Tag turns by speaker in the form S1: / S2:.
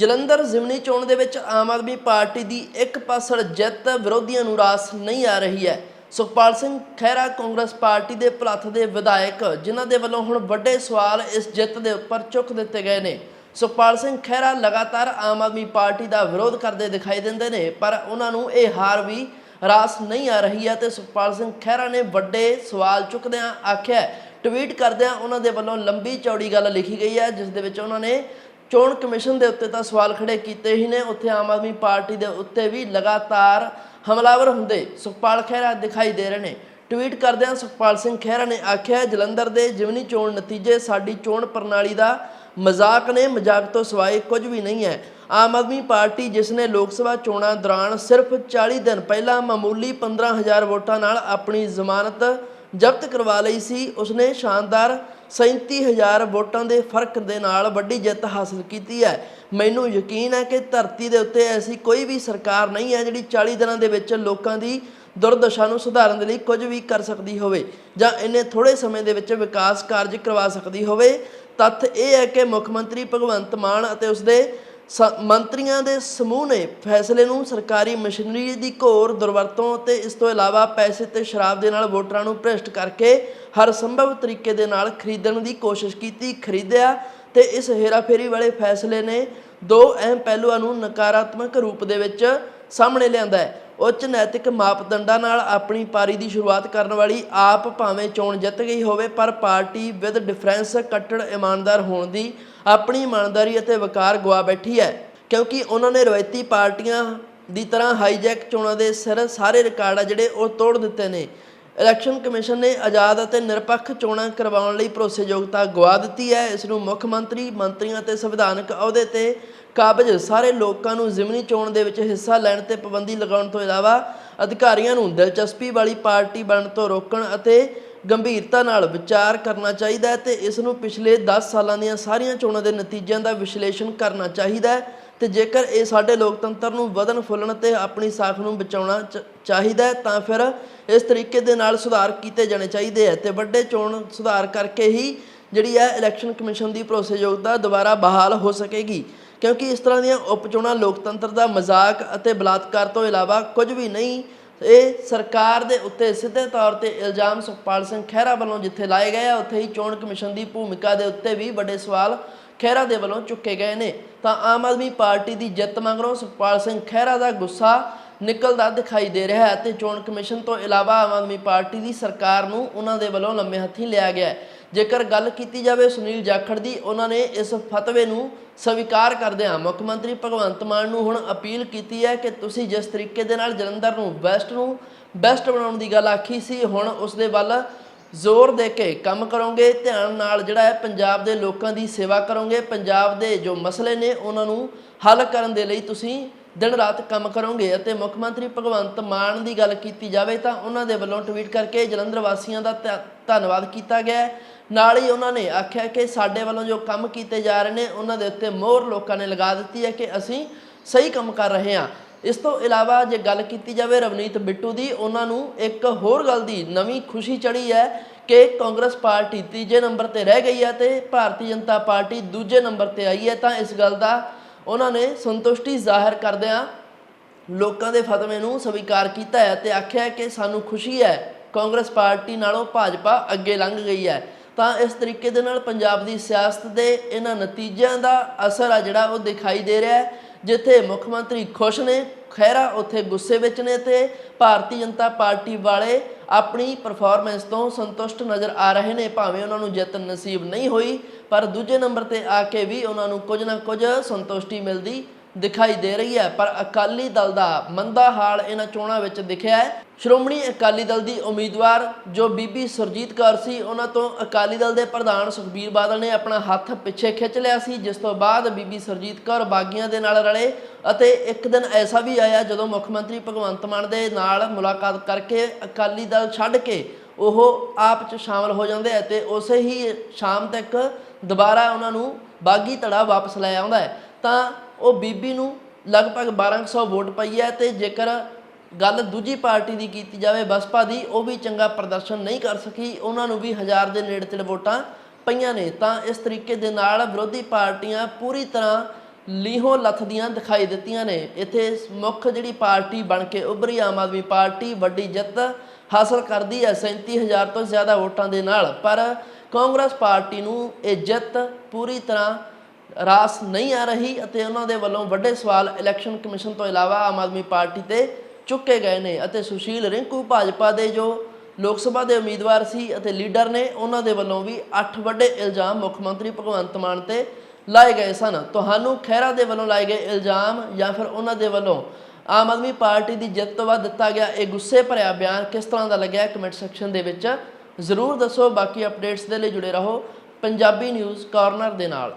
S1: ਜਲੰਧਰ ਜ਼ਿਮਨੀ ਚੋਣ ਦੇ ਵਿੱਚ ਆਮ ਆਦਮੀ ਪਾਰਟੀ ਦੀ ਇੱਕ ਪਾਸੜ ਜਿੱਤ ਵਿਰੋਧੀਆਂ ਨੂੰ ਰਾਸ ਨਹੀਂ ਆ ਰਹੀ ਹੈ। ਸੁਖਪਾਲ ਸਿੰਘ ਖਹਿਰਾ ਕਾਂਗਰਸ ਪਾਰਟੀ ਦੇ ਭਲੱਥ ਦੇ ਵਿਧਾਇਕ, ਜਿਨ੍ਹਾਂ ਦੇ ਵੱਲੋਂ ਹੁਣ ਵੱਡੇ ਸਵਾਲ ਇਸ ਜਿੱਤ ਦੇ ਉੱਪਰ ਚੁੱਕ ਦਿੱਤੇ ਗਏ ਨੇ। ਸੁਖਪਾਲ ਸਿੰਘ ਖਹਿਰਾ ਲਗਾਤਾਰ ਆਮ ਆਦਮੀ ਪਾਰਟੀ ਦਾ ਵਿਰੋਧ ਕਰਦੇ ਦਿਖਾਈ ਦਿੰਦੇ ਨੇ, ਪਰ ਉਹਨਾਂ ਨੂੰ ਇਹ ਹਾਰ ਵੀ ਰਾਸ ਨਹੀਂ ਆ ਰਹੀ ਹੈ ਤੇ ਸੁਖਪਾਲ ਸਿੰਘ ਖਹਿਰਾ ਨੇ ਵੱਡੇ ਸਵਾਲ ਚੁੱਕਦਿਆਂ ਆਖਿਆ, ਟਵੀਟ ਕਰਦਿਆਂ ਉਹਨਾਂ ਦੇ ਵੱਲੋਂ ਲੰਬੀ ਚੌੜੀ ਗੱਲ ਲਿਖੀ ਗਈ ਹੈ, ਜਿਸ ਦੇ ਵਿੱਚ ਉਹਨਾਂ ਨੇ ਚੋਣ ਕਮਿਸ਼ਨ ਦੇ ਉੱਤੇ ਤਾਂ ਸਵਾਲ ਖੜੇ ਕੀਤੇ ਹੀ ਨੇ। ਉੱਥੇ ਆਮ ਆਦਮੀ ਪਾਰਟੀ ਦੇ ਉੱਤੇ ਵੀ ਲਗਾਤਾਰ ਹਮਲਾਵਰ ਹੁੰਦੇ ਸੁਖਪਾਲ ਖਹਿਰਾ ਦਿਖਾਈ ਦੇ ਰਹੇ ਨੇ। ਟਵੀਟ ਕਰਦਿਆਂ ਸੁਖਪਾਲ ਸਿੰਘ ਖਹਿਰਾ ਨੇ ਆਖਿਆ, ਜਲੰਧਰ ਦੇ ਜਿਮਨੀ ਚੋਣ ਨਤੀਜੇ ਸਾਡੀ ਚੋਣ ਪ੍ਰਣਾਲੀ ਦਾ ਮਜ਼ਾਕ ਨੇ। ਮਜ਼ਾਕ ਤੋਂ ਸਿਵਾਏ ਕੁਝ ਵੀ ਨਹੀਂ ਹੈ। ਆਮ ਆਦਮੀ ਪਾਰਟੀ, ਜਿਸ ਨੇ ਲੋਕ ਸਭਾ ਚੋਣਾਂ ਦੌਰਾਨ ਸਿਰਫ 40 ਦਿਨ ਪਹਿਲਾਂ ਮਾਮੂਲੀ 15000 ਵੋਟਾਂ ਨਾਲ ਆਪਣੀ ਜ਼ਮਾਨਤ ਜ਼ਬਤ ਕਰਵਾ ਲਈ ਸੀ ਉਸਨੇ ਸ਼ਾਨਦਾਰ 37000 ਵੋਟਾਂ ਦੇ ਫ਼ਰਕ ਦੇ ਨਾਲ ਵੱਡੀ ਜਿੱਤ ਹਾਸਲ ਕੀਤੀ ਹੈ। ਮੈਨੂੰ ਯਕੀਨ ਹੈ ਕਿ ਧਰਤੀ ਦੇ ਉੱਤੇ ਐਸੀ ਕੋਈ ਵੀ ਸਰਕਾਰ ਨਹੀਂ ਹੈ ਜਿਹੜੀ 40 ਦਿਨਾਂ ਦੇ ਵਿੱਚ ਲੋਕਾਂ ਦੀ ਦੁਰਦਸ਼ਾ ਨੂੰ ਸੁਧਾਰਨ ਦੇ ਲਈ ਕੁਝ ਵੀ ਕਰ ਸਕਦੀ ਹੋਵੇ ਜਾਂ ਇੰਨੇ ਥੋੜੇ ਸਮੇਂ ਦੇ ਵਿੱਚ ਵਿਕਾਸ ਕਾਰਜ ਕਰਵਾ ਸਕਦੀ ਹੋਵੇ। ਤੱਥ ਇਹ ਹੈ ਕਿ ਮੁੱਖ ਮੰਤਰੀ ਭਗਵੰਤ ਮਾਨ ਅਤੇ ਉਸਦੇ ਮੰਤਰੀਆਂ ਦੇ ਸਮੂਹ ਨੇ ਫੈਸਲੇ ਨੂੰ ਸਰਕਾਰੀ ਮਸ਼ੀਨਰੀ ਦੀ ਘੋਰ ਦੁਰਵਰਤੋਂ ਅਤੇ ਇਸ ਤੋਂ ਇਲਾਵਾ ਪੈਸੇ ਤੇ ਸ਼ਰਾਬ ਦੇ ਨਾਲ ਵੋਟਰਾਂ ਨੂੰ ਭ੍ਰਿਸ਼ਟ ਕਰਕੇ ਹਰ ਸੰਭਵ ਤਰੀਕੇ ਦੇ ਨਾਲ ਖਰੀਦਣ ਦੀ ਕੋਸ਼ਿਸ਼ ਕੀਤੀ, ਖਰੀਦਿਆ ਤੇ ਇਸ ਹੇਰਾਫੇਰੀ ਵਾਲੇ ਫੈਸਲੇ ਨੇ ਦੋ ਅਹਿਮ ਪਹਿਲੂਆਂ ਨੂੰ ਨਕਾਰਾਤਮਕ ਰੂਪ ਦੇ ਵਿੱਚ ਸਾਹਮਣੇ ਲਿਆਂਦਾ ਹੈ। ਉੱਚ ਨੈਤਿਕ ਮਾਪਦੰਡਾਂ ਨਾਲ ਆਪਣੀ ਪਾਰੀ ਦੀ ਸ਼ੁਰੂਆਤ ਕਰਨ ਵਾਲੀ ਆਪ ਭਾਵੇਂ ਚੋਣ ਜਿੱਤ ਗਈ ਹੋਵੇ, ਪਰ ਪਾਰਟੀ ਵਿਦ ਡਿਫਰੈਂਸ ਕੱਟੜ ਇਮਾਨਦਾਰ ਹੋਣ ਦੀ ਆਪਣੀ ਇਮਾਨਦਾਰੀ ਅਤੇ ਵਕਾਰ ਗਵਾ ਬੈਠੀ ਹੈ। ਕਿਉਂਕਿ ਉਹਨਾਂ ਨੇ ਰਵਾਇਤੀ ਪਾਰਟੀਆਂ ਦੀ ਤਰ੍ਹਾਂ ਹਾਈਜੈਕ ਚੋਣਾਂ ਦੇ ਸਿਰ ਸਾਰੇ ਰਿਕਾਰਡ ਆ ਜਿਹੜੇ ਉਹ ਤੋੜ ਦਿੱਤੇ ਨੇ। ਇਲੈਕਸ਼ਨ ਕਮਿਸ਼ਨ ਨੇ ਆਜ਼ਾਦ ਅਤੇ ਨਿਰਪੱਖ ਚੋਣਾਂ ਕਰਵਾਉਣ ਲਈ ਭਰੋਸੇਯੋਗਤਾ ਗਵਾ ਦਿੱਤੀ ਹੈ। ਇਸ ਨੂੰ ਮੁੱਖ ਮੰਤਰੀ, ਮੰਤਰੀਆਂ ਤੇ ਸੰਵਿਧਾਨਕ ਅਹੁਦੇ ਤੇ ਕਾਬਜ ਸਾਰੇ ਲੋਕਾਂ ਨੂੰ ਜ਼ਿਮਨੀ ਚੋਣ ਦੇ ਵਿੱਚ ਹਿੱਸਾ ਲੈਣ ਤੇ ਪਾਬੰਦੀ ਲਗਾਉਣ ਤੋਂ ਇਲਾਵਾ ਅਧਿਕਾਰੀਆਂ ਨੂੰ ਦਿਲਚਸਪੀ ਵਾਲੀ ਪਾਰਟੀ ਬਣਨ ਤੋਂ ਰੋਕਣ ਅਤੇ ਗੰਭੀਰਤਾ ਨਾਲ ਵਿਚਾਰ ਕਰਨਾ ਚਾਹੀਦਾ ਹੈ ਤੇ ਇਸ ਨੂੰ ਪਿਛਲੇ 10 ਸਾਲਾਂ ਦੀਆਂ ਸਾਰੀਆਂ ਚੋਣਾਂ ਦੇ ਨਤੀਜਿਆਂ ਦਾ ਵਿਸ਼ਲੇਸ਼ਣ ਕਰਨਾ ਚਾਹੀਦਾ ਹੈ। ਤੇ ਜੇਕਰ ਇਹ ਸਾਡੇ ਲੋਕਤੰਤਰ ਨੂੰ ਵਧਣ, ਫੁੱਲਣ ਤੇ ਆਪਣੀ ਸਾਖ ਨੂੰ ਬਚਾਉਣਾ ਚ- ਚਾਹੀਦਾ ਹੈ, ਤਾਂ ਫਿਰ ਇਸ ਤਰੀਕੇ ਦੇ ਨਾਲ ਸੁਧਾਰ ਕੀਤੇ ਜਾਣੇ ਚਾਹੀਦੇ ਹੈ ਤੇ ਵੱਡੇ ਚੋਣ ਸੁਧਾਰ ਕਰਕੇ ਹੀ ਜਿਹੜੀ ਹੈ ਇਲੈਕਸ਼ਨ ਕਮਿਸ਼ਨ ਦੀ ਭਰੋਸੇਯੋਗਤਾ ਦੁਬਾਰਾ ਬਹਾਲ ਹੋ ਸਕੇਗੀ। ਕਿਉਂਕਿ ਇਸ ਤਰ੍ਹਾਂ ਦੀਆਂ ਉਪ ਚੋਣਾਂ ਲੋਕਤੰਤਰ ਦਾ ਮਜ਼ਾਕ ਅਤੇ ਬਲਾਤਕਾਰ ਤੋਂ ਇਲਾਵਾ ਕੁਝ ਵੀ ਨਹੀਂ ਇਹ ਸਰਕਾਰ ਦੇ ਉੱਤੇ ਸਿੱਧੇ ਤੌਰ ਤੇ ਇਲਜ਼ਾਮ ਸੁਖਪਾਲ ਸਿੰਘ ਖਹਿਰਾ ਵੱਲੋਂ ਜਿੱਥੇ ਲਾਏ ਗਏ ਆ, ਉੱਥੇ ਹੀ ਚੋਣ ਕਮਿਸ਼ਨ ਦੀ ਭੂਮਿਕਾ ਦੇ ਉੱਤੇ ਵੀ ਵੱਡੇ ਸਵਾਲ ਖਹਿਰਾ ਦੇ ਵੱਲੋਂ ਚੁੱਕੇ ਗਏ ਨੇ। ਤਾਂ ਆਮ ਆਦਮੀ ਪਾਰਟੀ ਦੀ ਜਿੱਤ ਮਗਰੋਂ ਸੁਖਪਾਲ ਸਿੰਘ ਖਹਿਰਾ ਦਾ ਗੁੱਸਾ ਨਿਕਲਦਾ ਦਿਖਾਈ ਦੇ ਰਿਹਾ ਹੈ ਤੇ ਚੋਣ ਕਮਿਸ਼ਨ ਤੋਂ ਇਲਾਵਾ ਆਮ ਆਦਮੀ ਪਾਰਟੀ ਦੀ ਸਰਕਾਰ ਨੂੰ ਉਹਨਾਂ ਦੇ ਵੱਲੋਂ ਲੰਮੇ ਹੱਥੀਂ ਲਿਆ ਗਿਆ ਹੈ। ਜੇਕਰ ਗੱਲ ਕੀਤੀ ਜਾਵੇ ਸੁਨੀਲ ਜਾਖੜ ਦੀ, ਉਹਨਾਂ ਨੇ ਇਸ ਫਤਵੇ ਨੂੰ ਸਵੀਕਾਰ ਕਰਦਿਆਂ ਮੁੱਖ ਮੰਤਰੀ ਭਗਵੰਤ ਮਾਨ ਨੂੰ ਹੁਣ ਅਪੀਲ ਕੀਤੀ ਹੈ ਕਿ ਤੁਸੀਂ ਜਿਸ ਤਰੀਕੇ ਦੇ ਨਾਲ ਜਲੰਧਰ ਨੂੰ ਬੈਸਟ ਨੂੰ ਬੈਸਟ ਬਣਾਉਣ ਦੀ ਗੱਲ ਆਖੀ ਸੀ, ਹੁਣ ਉਸ ਦੇ ਵੱਲ ਜ਼ੋਰ ਦੇ ਕੇ ਕੰਮ ਕਰੋਗੇ। ਧਿਆਨ ਨਾਲ ਜਿਹੜਾ ਹੈ, ਪੰਜਾਬ ਦੇ ਲੋਕਾਂ ਦੀ ਸੇਵਾ ਕਰੋਗੇ। ਪੰਜਾਬ ਦੇ ਜੋ ਮਸਲੇ ਨੇ, ਉਹਨਾਂ ਨੂੰ ਹੱਲ ਕਰਨ ਦੇ ਲਈ ਤੁਸੀਂ ਦਿਨ ਰਾਤ ਕੰਮ ਕਰੋਗੇ। ਅਤੇ ਮੁੱਖ ਮੰਤਰੀ ਭਗਵੰਤ ਮਾਨ ਦੀ ਗੱਲ ਕੀਤੀ ਜਾਵੇ ਤਾਂ ਉਹਨਾਂ ਦੇ ਵੱਲੋਂ ਟਵੀਟ ਕਰਕੇ ਜਲੰਧਰ ਵਾਸੀਆਂ ਦਾ ਧੰ- ਧੰਨਵਾਦ ਕੀਤਾ ਗਿਆ ਹੈ। ਨਾਲ ਹੀ ਉਹਨਾਂ ਨੇ ਆਖਿਆ ਕਿ ਸਾਡੇ ਵੱਲੋਂ ਜੋ ਕੰਮ ਕੀਤੇ ਜਾ ਰਹੇ ਨੇ, ਉਹਨਾਂ ਦੇ ਉੱਤੇ ਮੋਹਰ ਲੋਕਾਂ ਨੇ ਲਗਾ ਦਿੱਤੀ ਹੈ ਕਿ ਅਸੀਂ ਸਹੀ ਕੰਮ ਕਰ ਰਹੇ ਹਾਂ ਇਸ ਤੋਂ ਇਲਾਵਾ ਜੇ ਗੱਲ ਕੀਤੀ ਜਾਵੇ ਰਵਨੀਤ ਬਿੱਟੂ ਦੀ, ਉਹਨਾਂ ਨੂੰ ਇੱਕ ਹੋਰ ਗੱਲ ਦੀ ਨਵੀਂ ਖੁਸ਼ੀ ਚੜੀ ਹੈ ਕਿ ਕਾਂਗਰਸ ਪਾਰਟੀ ਤੀਜੇ ਨੰਬਰ ਤੇ ਰਹਿ ਗਈ ਹੈ ਤੇ ਭਾਰਤੀ ਜਨਤਾ ਪਾਰਟੀ ਦੂਜੇ ਨੰਬਰ ਤੇ ਆਈ ਹੈ ਤਾਂ ਇਸ ਗੱਲ ਦਾ ਉਹਨਾਂ ਨੇ ਸੰਤੁਸ਼ਟੀ ਜ਼ਾਹਿਰ ਕਰਦਿਆਂ ਲੋਕਾਂ ਦੇ ਫਤਵੇ ਨੂੰ ਸਵੀਕਾਰ ਕੀਤਾ ਹੈ ਤੇ ਆਖਿਆ ਕਿ ਸਾਨੂੰ ਖੁਸ਼ੀ ਹੈ ਕਾਂਗਰਸ ਪਾਰਟੀ ਨਾਲੋਂ ਭਾਜਪਾ ਅੱਗੇ ਲੰਘ ਗਈ ਹੈ। ਤਾਂ ਇਸ ਤਰੀਕੇ ਦੇ ਨਾਲ ਪੰਜਾਬ ਦੀ ਸਿਆਸਤ ਦੇ ਇਹਨਾਂ ਨਤੀਜਿਆਂ ਦਾ ਅਸਰ ਆ ਜਿਹੜਾ ਉਹ ਦਿਖਾਈ ਦੇ ਰਿਹਾ ਹੈ, ਜਿੱਥੇ ਮੁੱਖ ਮੰਤਰੀ ਖੁਸ਼ ਨੇ, ਖਹਿਰਾ ਉੱਥੇ ਗੁੱਸੇ ਵਿੱਚ ਨੇ ਤੇ ਭਾਰਤੀ ਜਨਤਾ ਪਾਰਟੀ ਵਾਲੇ ਆਪਣੀ ਪਰਫਾਰਮੈਂਸ ਤੋਂ ਸੰਤੁਸ਼ਟ ਨਜ਼ਰ ਆ ਰਹੇ ਨੇ। ਭਾਵੇਂ ਉਹਨਾਂ ਨੂੰ ਜਿੱਤ ਨਸੀਬ ਨਹੀਂ ਹੋਈ, ਪਰ ਦੂਜੇ ਨੰਬਰ ਤੇ ਆ ਕੇ ਵੀ ਉਹਨਾਂ ਨੂੰ ਕੁਝ ਨਾ ਕੁਝ ਸੰਤੁਸ਼ਟੀ ਮਿਲਦੀ ਦਿਖਾਈ ਦੇ ਰਹੀ ਹੈ, ਪਰ ਅਕਾਲੀ ਦਲ ਦਾ ਮੰਦਾ ਹਾਲ ਇਹਨਾਂ ਚੋਣਾਂ ਵਿੱਚ ਦਿਖਿਆ ਹੈ। ਸ਼੍ਰੋਮਣੀ ਅਕਾਲੀ ਦਲ ਦੀ ਉਮੀਦਵਾਰ ਜੋ ਬੀਬੀ ਸੁਰਜੀਤ ਕੌਰ ਸੀ, ਉਹਨਾਂ ਤੋਂ ਅਕਾਲੀ ਦਲ ਦੇ ਪ੍ਰਧਾਨ ਸੁਖਬੀਰ ਬਾਦਲ ਨੇ ਆਪਣਾ ਹੱਥ ਪਿੱਛੇ ਖਿੱਚ ਲਿਆ ਸੀ, ਜਿਸ ਤੋਂ ਬਾਅਦ ਬੀਬੀ ਸੁਰਜੀਤ ਕੌਰ ਬਾਗੀਆਂ ਦੇ ਨਾਲ ਰਲੇ ਅਤੇ ਇੱਕ ਦਿਨ ਐਸਾ ਵੀ ਆਇਆ ਜਦੋਂ ਮੁੱਖ ਮੰਤਰੀ ਭਗਵੰਤ ਮਾਨ ਦੇ ਨਾਲ ਮੁਲਾਕਾਤ ਕਰਕੇ ਅਕਾਲੀ ਦਲ ਛੱਡ ਕੇ ਉਹ ਆਪ ਚ ਸ਼ਾਮਲ ਹੋ ਜਾਂਦੇ ਆ ਤੇ ਉਸੇ ਹੀ ਸ਼ਾਮ ਤੱਕ ਦੁਬਾਰਾ ਉਹਨਾਂ ਨੂੰ ਬਾਗੀ ਧੜਾ ਵਾਪਸ ਲੈ ਆਉਂਦਾ ਹੈ। ਤਾਂ ਉਹ ਬੀਬੀ ਨੂੰ ਲਗਭਗ 1200 ਵੋਟ ਪਈ ਹੈ ਤੇ ਜੇਕਰ ਗੱਲ ਦੂਜੀ ਪਾਰਟੀ ਦੀ ਕੀਤੀ ਜਾਵੇ, ਬਸਪਾ ਦੀ, ਉਹ ਵੀ ਚੰਗਾ ਪ੍ਰਦਰਸ਼ਨ ਨਹੀਂ ਕਰ ਸਕੀ। ਉਹਨਾਂ ਨੂੰ ਵੀ ਹਜ਼ਾਰ ਦੇ ਨੇੜੇ ਤੇੜੇ ਵੋਟਾਂ ਪਈਆਂ ਨੇ। ਤਾਂ ਇਸ ਤਰੀਕੇ ਦੇ ਨਾਲ ਵਿਰੋਧੀ ਪਾਰਟੀਆਂ ਪੂਰੀ ਤਰ੍ਹਾਂ ਲੀਹੋਂ ਲੱਥਦੀਆਂ ਦਿਖਾਈ ਦਿੱਤੀਆਂ ਨੇ। ਇੱਥੇ ਮੁੱਖ ਜਿਹੜੀ ਪਾਰਟੀ ਬਣ ਕੇ ਉੱਭਰੀ, ਆਮ ਆਦਮੀ ਪਾਰਟੀ ਵੱਡੀ ਜਿੱਤ ਹਾਸਲ ਕਰਦੀ ਹੈ 37000 ਤੋਂ ਜ਼ਿਆਦਾ ਵੋਟਾਂ ਦੇ ਨਾਲ। ਪਰ ਕਾਂਗਰਸ ਪਾਰਟੀ ਨੂੰ ਇਹ ਜਿੱਤ ਪੂਰੀ ਤਰ੍ਹਾਂ ਰਾਸ ਨਹੀਂ ਆ ਰਹੀ ਅਤੇ ਉਹਨਾਂ ਦੇ ਵੱਲੋਂ ਵੱਡੇ ਸਵਾਲ ਇਲੈਕਸ਼ਨ ਕਮਿਸ਼ਨ ਤੋਂ ਇਲਾਵਾ ਆਮ ਆਦਮੀ ਪਾਰਟੀ ਤੇ ਚੁੱਕੇ ਗਏ ਨੇ ਅਤੇ ਸੁਸ਼ੀਲ ਰਿੰਕੂ ਭਾਜਪਾ ਦੇ ਜੋ ਲੋਕ ਸਭਾ ਦੇ ਉਮੀਦਵਾਰ ਸੀ ਅਤੇ ਲੀਡਰ ਨੇ, ਉਹਨਾਂ ਦੇ ਵੱਲੋਂ ਵੀ 8 ਵੱਡੇ ਇਲਜ਼ਾਮ ਮੁੱਖ ਮੰਤਰੀ ਭਗਵੰਤ ਮਾਨ ਤੇ ਲਾਏ ਗਏ ਸਨ। ਤੁਹਾਨੂੰ ਖਹਿਰਾ ਦੇ ਵੱਲੋਂ ਲਾਏ ਗਏ ਇਲਜ਼ਾਮ ਜਾਂ ਫਿਰ ਉਹਨਾਂ ਦੇ ਵੱਲੋਂ ਆਮ ਆਦਮੀ ਪਾਰਟੀ ਦੀ ਜਿੱਤ ਤੋਂ ਬਾਅਦ ਦਿੱਤਾ ਗਿਆ ਇਹ ਗੁੱਸੇ ਭਰਿਆ ਬਿਆਨ ਕਿਸ ਤਰ੍ਹਾਂ ਦਾ ਲੱਗਿਆ, ਕਮੈਂਟ ਸੈਕਸ਼ਨ ਦੇ ਵਿੱਚ ਜ਼ਰੂਰ ਦੱਸੋ। ਬਾਕੀ ਅਪਡੇਟਸ ਦੇ ਲਈ ਜੁੜੇ ਰਹੋ ਪੰਜਾਬੀ ਨਿਊਜ਼ ਕਾਰਨਰ ਦੇ ਨਾਲ।